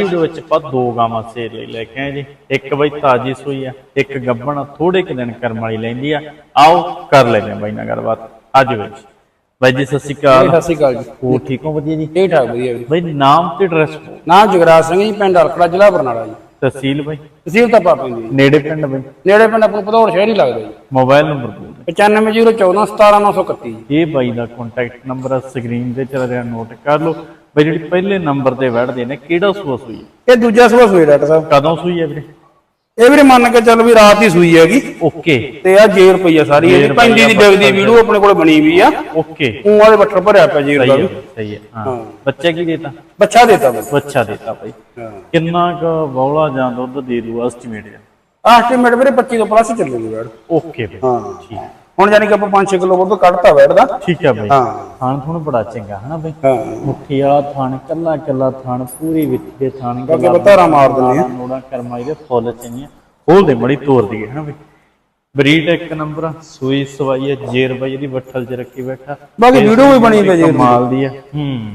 ਦੀ video ਵਿੱਚ ਆਪਾਂ ਦੋ ਗਾਵਾਂ ਸੇਲ ਲਈ ਲੈ ਕੇ ਆਏ ਜੀ। ਇੱਕ ਬਈ ਤਾਜੀ ਸੂਈ ਆ ਇੱਕ ਗੱਬਣ ਥੋੜੇ ਕੁ ਦਿਨ ਕਰਮ ਵਾਲੀ ਲੈਂਦੀ ਆ। ਆਓ ਕਰ ਲੈਂਦੇ ਆ ਬਾਈ ਨਾਲ ਗੱਲਬਾਤ। ਅੱਜ ਵਿੱਚ ਬਾਈ ਜੀ। ਸਤਿ ਸ਼੍ਰੀ ਜੀ, ਅਕਾਲ। ਸਤਿ ਸ਼੍ਰੀ ਅਕਾਲ ਜੀ। ਹੋ ਠੀਕ ਹੋ? ਵਧੀਆ ਜੀ? ਠੀਕ ਠਾਕ ਵਧੀਆ ਜੀ। ਬਾਈ ਨਾਮ ਤੇ ਐਡਰੈਸ ਨਾਮ ਜਗਰਾਜ ਸਿੰਘ ਜੀ ਪਿੰਡ ਹਲਕੜਾ ਜ਼ਿਲ੍ਹਾ ਬਰਨਾਲਾ ਜੀ। ਤਹਿਸੀਲ ਬਾਈ? ਤਹਿਸੀਲ ਤਾਂ ਪਾਪੀ ਦੀ ਨੇੜੇ ਪਿੰਡ ਬਾਈ? ਨੇੜੇ ਪਿੰਡ ਆਪਣਾ ਪਧੌੜ ਸ਼ਹਿਰ ਹੀ ਲੱਗਦਾ ਜੀ। ਮੋਬਾਈਲ ਨੰਬਰ ਬੋਲ 950141 17931 ਜੀ। ਇਹ ਬਾਈ ਦਾ ਕੰਟੈਕਟ ਨੰਬਰ ਸਕਰੀਨ ਤੇ ਚੱਲ ਰਿਹਾ ਨੋਟ ਕਰ ਲਓ। ਬਈ ਜਿਹੜੀ ਪਹਿਲੇ ਨੰਬਰ ਤੇ ਵੜਦੇ ਨੇ ਕਿਹੜਾ ਸੂਆ ਸੂਈ ਹੈ? ਇਹ ਦੂਜਾ ਸੂਆ ਸੂਈ ਡਾਕਟਰ ਸਾਹਿਬ। ਕਦੋਂ ਸੂਈ ਹੈ ਵੀਰੇ? ਇਹ ਵੀਰੇ ਮੰਨ ਕੇ ਚੱਲ ਵੀ ਰਾਤ ਹੀ ਸੂਈ ਹੈਗੀ। ਓਕੇ। ਤੇ ਆ ਜੇਰ ਪਈ ਆ ਸਾਰੀ ਇਹਦੀ ਪੈਂਦੀ ਦੀ ਡਿੱਗਦੀ ਵੀਡੀਓ ਆਪਣੇ ਕੋਲ ਬਣੀ ਵੀ ਆ। ਓਕੇ। ਉਹਾਂ ਦੇ ਬੱਠਲ ਭਰਿਆ ਪਿਆ ਦਾ ਸਹੀ ਹੈ ਸਹੀ ਹੈ ਹਾਂ। ਬੱਚੇ ਕੀ ਦੇਤਾ? ਬੱਚਾ ਦੇਤਾ ਬਈ ਬੱਚਾ ਦੇਤਾ ਬਾਈ। ਕਿੰਨਾ ਕੁ ਬੌਲਾ ਜਾਂ ਦੁੱਧ ਦੇ ਦੂ ਐਸਟੀਮੇਟ ਹੈ ਐਸਟੀਮੇਟ ਵੀਰੇ 25 ਤੋਂ ਪਲੱਸ ਚੱਲੂਗੀ ਵੈੜ ਓਕੇ ਬਾਈ ਹਾਂ। ਠੀਕ। ਹੁਣ ਯਾਨੀ ਕਿ ਆਪਾਂ 5-6 ਕਿਲੋ ਦੁੱਧ ਕੱਢਤਾ ਵੈੜ ਦਾ। ਠੀਕ ਹੈ ਬਾਈ। ਹਾਂ। ਥਾਣ ਥੁਣ ਬੜਾ ਚੰਗਾ ਹਨਾ ਬਾਈ? ਹਾਂ। ਮੁੱਠੀ ਵਾਲਾ ਥਾਣ ਕੱਲਾ ਕੱਲਾ ਥਾਣ ਪੂਰੀ ਵਿੱਚ ਦੇ ਥਾਣ ਬਾਕੀ ਬਤਾਰਾ ਮਾਰ ਦਿੰਦੇ ਆ ਨੋੜਾ ਕਰਮਾਈ ਦੇ ਫੁੱਲ ਚੰਗੀਆਂ। ਖੋਲ ਦੇ ਮੜੀ ਤੋੜ ਦੀ ਹਨਾ ਬਈ? ਬਰੀਡ ਇੱਕ ਨੰਬਰ ਸੂਈ ਸਵਾਈ ਹੈ ਜੇਰ ਬਾਈ ਇਹਦੀ ਬੱਠਲ 'ਚ ਰੱਖੀ ਬੈਠਾ। ਬਾਕੀ ਵੀਡੀਓ ਵੀ ਬਣੀ ਪਈ ਜੀ ਕਮਾਲ ਦੀ ਹੈ ਹੂੰ।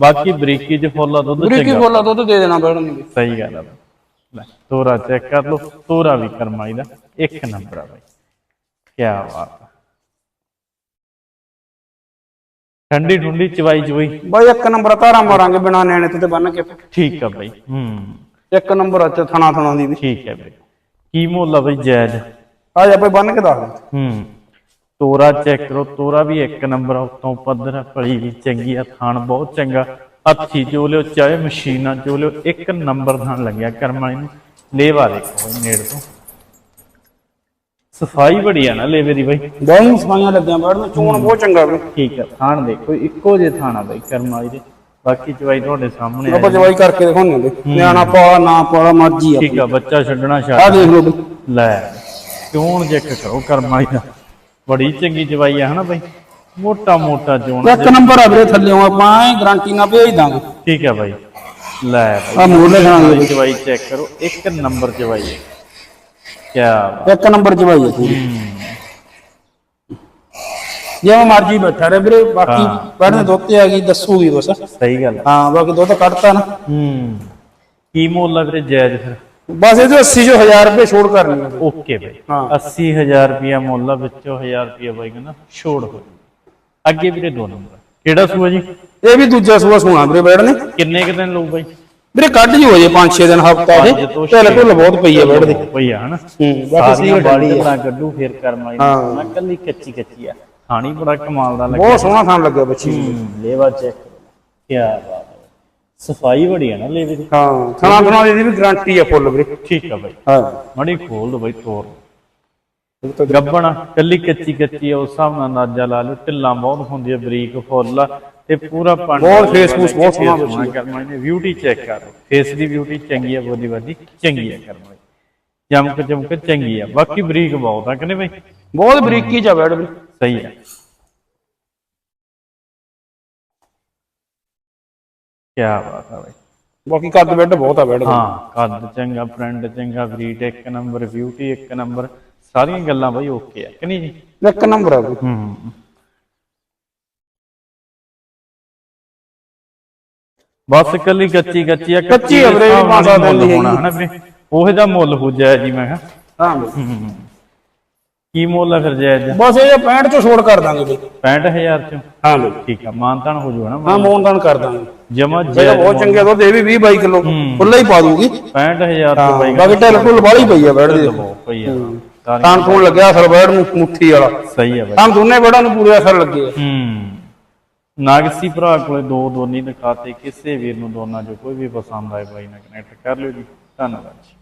ਬਾਕੀ ਬਰੀਕੀ 'ਚ ਫੁੱਲ ਦੁੱਧ ਬਰੀਕੀ ਚੰਗਾ। ਬੋਲਾ ਦੁੱਧ ਦੇ ਦੇਣਾ ਵੈੜ ਨੂੰ ਸਹੀ ਗੱਲ ਆ। ਲੈ ਤੋਰਾ ਚੈੱਕ ਕਰ ਲਓ ਤੋਰਾ ਵੀ ਕਰਮਾਈ ਦਾ ਇੱਕ ਨੰਬਰ ਆ ਬਾਈ। ਕੀ ਬਾਤ ਠੰਡੀ ਠੰਡੀ ਚਵਾਈ ਚਵਾਈ। ਬਾਈ ਇੱਕ ਨੰਬਰ ਧਾਰਾ ਮਾਰਾਂਗੇ ਬਿਨਾ ਨੈਣੇ ਤੇ ਬੰਨ ਕੇ ਠੀਕ ਆ ਬਾਈ ਹੂੰ। ਇੱਕ ਨੰਬਰ ਚ ਥਣਾ ਥਣਾ ਦੀ ਵੀ। ਠੀਕ ਹੈ ਬਾਈ। ਕੀ ਮੁੱਲ ਆ ਬਾਈ ਜਾਇਜ਼ ਆ ਜਾ ਬਈ ਬੰਨ ਕੇ ਦੱਸ ਦੇ। ਹੂੰ। ਤੋਰਾ ਚੈੱਕ ਕਰੋ ਤੋਰਾ ਵੀ ਇੱਕ ਨੰਬਰ ਆ ਉਤੋਂ ਪੱਧਰ ਆ, ਫਲੀ ਵੀ ਚੰਗੀ ਆ ਥਾਣ ਬਹੁਤ ਚੰਗਾ। ਹੱਥੀ ਜੋ ਲਿਓ ਚਾਹੇ ਮਸ਼ੀਨਾਂ ਜੋ ਲਿਓ ਇੱਕ ਨੰਬਰ ਥਾਣ ਲੱਗਿਆ ਕਰਮਾਂ ਨੂੰ। ਲੇਵਾ ਦੇਖੋ ਨੇੜ ਤੋਂ। ਸਫ਼ਾਈ ਬੜੀ ਆ ਨਾ ਲੇਵੇ ਦੀ ਬਾਈ। ਬਹੁਤ ਸਫਾਈਆਂ ਲੱਗੀਆਂ ਬੈੜ ਨੂੰ ਚੋਣ ਬਹੁਤ ਚੰਗਾ ਵੀ। ਠੀਕ ਆ ਥਾਣ ਦੇਖੋ ਇੱਕੋ ਜੇ ਥਾਣਾ ਬਾਈ ਕਰਮਾਂ ਦੇ। ਬਾਕੀ ਚਵਾਈ ਤੁਹਾਡੇ ਸਾਹਮਣੇ ਆ। ਆਪਾਂ ਜਵਾਈ ਕਰਕੇ ਦਿਖਾਉਂਦੇ ਬਈ। ਨਿਆਣਾ ਪਾ ਨਾ ਪਾ ਮਰਜ਼ੀ ਆ। ਠੀਕ ਆ ਬੱਚਾ ਛੱਡਣਾ ਆ ਛੱਡ ਦੇਖ ਲਓ ਲੈ ਚੋਣ ਚੈੱਕ ਕਰੋ ਕਰਮਾਂ ਦਾ। ਬੜੀ ਚੰਗੀ ਚਵਾਈ ਆ ਹਨਾ ਬਾਈ? ਮੋਟਾ ਮੋਟਾ ਚੋਣ ਇੱਕ ਨੰਬਰ ਆ ਵੀਰੇ ਥੱਲੇੋਂ ਆਪਾਂ ਐ ਗਾਰੰਟੀ ਨਾਲ ਭੇਜ ਦਾਂਗੇ। ਠੀਕ ਹੈ ਬਾਈ। ਲੈ ਬਾਈ ਆ ਮੂਰ ਲਿਖਾਂਗੇ ਇਹ ਚਵਾਈ ਚੈੱਕ ਕਰੋ ਇੱਕ ਨੰਬਰ ਚਵਾਈ ਹੈ। ਕੀ ਬਾਤ। ਇੱਕ ਨੰਬਰ ਜਵਾਈ ਆ ਪੂਰੀ। ਜਿਵੇਂ ਮਰਜ਼ੀ ਬੈਠਾ ਰਹੇ ਵੀਰੇ ਬਾਕੀ ਬੈੜ ਦੇ ਦੁੱਧ ਤੇ ਆ ਗਈ ਦੱਸੂਗੀ ਬਸ ਸਹੀ ਗੱਲ। ਹਾਂ। ਬਾਕੀ ਦੁੱਧ ਕੱਢਤਾ ਨਾ। ਹੂੰ। ਕੀ ਮੁੱਲ ਆ ਵੀਰੇ ਜਾਇਜ਼ ਫਿਰ? ਬਸ ਇਹਦੇ 80 ਜੋ 1000 ਰੁਪਏ ਛੋੜ ਕਰਨੀ ਓਕੇ ਬਾਈ। ਹਾਂ। 80000 ਰੁਪਿਆ ਮੁੱਲ ਆ ਵਿੱਚੋਂ 1000 ਰੁਪਿਆ ਬਾਈ ਕਹਿੰਦਾ ਛੋੜ ਹੋ ਅੱਗੇ ਵੀਰੇ ਦੋ ਨੰਬਰ। ਕਿਹੜਾ ਸੂਆ ਜੀ? ਇਹ ਵੀ ਦੂਜਾ ਸੂਆ ਸੋਣਾ ਵੀਰੇ ਬੈੜ ਨੇ। ਕਿੰਨੇ ਕੁ ਦਿਨ ਲਊ ਬਾਈ? ਵੀਰੇ ਕੱਢ ਜੀ ਹੋ ਜੇ 5-6 ਦਿਨ ਹਫਤਾ ਪੰਜ ਦੇ ਤੋਂ ਢਿੱਲ ਢੁੱਲ ਬਹੁਤ ਪਈ ਆ ਬੈੜ ਦੀ। ਪਈ ਆ ਹਨਾ? ਹੂੰ ਬਾਕੀ ਸਾਰੀਆਂ ਸੀ ਬਾੜੀ ਤਰ੍ਹਾਂ ਕੱਢੂ ਫੇਰ ਕਰਮਾਈ ਹਾਂ। ਨਾ ਕੱਲੀ ਕੱਚੀ ਕੱਚੀ ਆ। ਖਾਣੀ ਬੜਾ ਕਮਾਲ ਦਾ ਲੱਗਿਆ ਬਹੁਤ ਸੋਹਣਾ ਥਾਂ ਲੱਗਿਆ ਬੱਚੀ। ਨੂੰ ਹੂੰ, ਲੇਵਾ ਚੈੱਕ। ਕੀ ਬਾਤ ਹੈ। ਸਫ਼ਾਈ ਬੜੀ ਹੈ ਨਾ ਲੇਵੇ ਦੀ। ਹਾਂ ਥਾਂ ਥਾਂ ਦੀ ਵੀ ਗਾਰੰਟੀ ਆ ਫੁੱਲ ਵੀਰੇ। ਠੀਕ ਆ ਬਾਈ। ਹਾਂ। ਮੜੀ ਖੋਲ ਦੋ ਬਾਈ ਤੋਰ। ਗੱਬਣਾ ਕੱਲੀ ਕੱਚੀ ਕੱਚੀ ਆ ਉਸ ਹਿਸਾਬ ਨਾਲ ਅੰਦਾਜ਼ਾ ਲਾ ਲਓ ਢਿੱਲਾਂ ਬਹੁਤ ਹੁੰਦੀਆਂ ਬਰੀਕ ਫੁੱਲ ਆ ਤੇ ਪੂਰਾ ਪਾਣੀ ਬਹੁਤ face ਫੂਸ ਬਹੁਤ ਸੋਹਣਾ ਬੱਚੀ ਕਰਮਾ ਨੇ ਬਿਊਟੀ ਚੈੱਕ ਕਰ। ਫੇਸ ਦੀ ਬਿਊਟੀ ਚੰਗੀ ਆ ਬੋਦੀ ਬਾਦੀ ਚੰਗੀ ਆ ਕਰਮਾ ਚਮਕ ਚਮਕ ਚੰਗੀ ਆ। ਬਾਕੀ ਬਰੀਕ ਬਹੁਤ ਆ ਕਹਿੰਦੇ ਬਾਈ? ਬਹੁਤ ਬਰੀਕੀ ਚ ਆ ਬੈੜ ਵੀਰੇ ਸਹੀ ਆ। ਕੀ ਬਾਤ ਆ ਬਾਈ। ਬਾਕੀ ਕੱਦ ਬੈੱਡ ਬਹੁਤ ਆ ਦਾ। ਹਾਂ ਕੱਦ ਚੰਗਾ ਫਰੈਂਡ ਚੰਗਾ ਬਰੀਟ ਇੱਕ ਨੰਬਰ ਬਿਊਟੀ ਇੱਕ ਨੰਬਰ। ਸਾਰੀਆਂ ਗੱਲਾਂ ਬਾਈ ਓਕੇ ਆ ਕਿ ਨਹੀਂ ਜੀ? ਇੱਕ ਨੰਬਰ ਆ ਵੀਰੇ ਹੂੰ ਬਸ ਕੱਲੀ ਕੱਚੀ ਕੱਚੀ ਆ ਕੱਚੀ ਆ ਵੀਰੇ, ਹਿਸਾਬ ਨਾਲ ਪੰਜ ਸੱਤ ਦਿਨ ਦੀ ਹੋਣਾ ਹਨਾ ਵੀਰੇ ਉਹ ਜਿਹਾ ਮੁੱਲ ਹੋ ਜਾਇਆ ਜੀ ਮੈਂ ਕਿਹਾ। ਹਾਂ। ਕੀ ਮੁੱਲ ਆ ਫਿਰ ਜਾਇਜ਼ ਬਸ ਇਹ 65 ਚੋਂ ਛੋੜ ਕਰ ਦਾਂਗੇ ਬਈ। 65000 ਚ? ਹਾਂ ਵੀਰੇ ਠੀਕ ਆ ਮਾਨਤਾਨ ਹੋ ਜੂ ਹਾਂ ਮੋਨਦਾਨ ਕਰ ਦਾਂਗੇ। ਜਮਾ ਜਾਇਜ਼ ਬਹੁਤ ਚੰਗੇ ਦੁੱਧ ਇਹ ਵੀ 20 22 ਕਿਲੋ ਖੁੱਲਾ ਹੀ ਪਾ ਦੂਗੀ। 65000 ਤੋਂ ਬਾਈ ਬਾਕੀ ਢਿੱਲ ਢੁੱਲ ਬਾਲੀ ਪਈ ਆ ਬੈੜ ਦੀ। ਪਈ ਆ। ਤਾਂ ਫੋਨ ਲੱਗਿਆ ਅਸਰ ਬੈੜ ਨੂੰ ਮੁੱਠੀ ਵਾਲਾ। ਸਹੀ ਆ ਬਾਈ। ਤਾਂ ਦੋਨੇ ਬੈੜਾਂ ਨੂੰ ਪੂਰੇ ਅਸਰ ਲੱਗੇ। ਆ ਹੂੰ। ਨਾਗਸੀ ਭਰਾ ਕੋਲੇ ਦੋ ਦੋਨੀ ਦਿਖਾਤੇ ਕਿਸੇ ਵੀਰ ਨੂੰ ਦੋਨਾਂ ਚੋਂ ਕੋਈ ਵੀ ਪਸੰਦ ਆਏ ਬਾਈ ਨਾਲ ਕਨੈਕਟ ਕਰ ਲਿਓ ਜੀ। ਧੰਨਵਾਦ ਜੀ।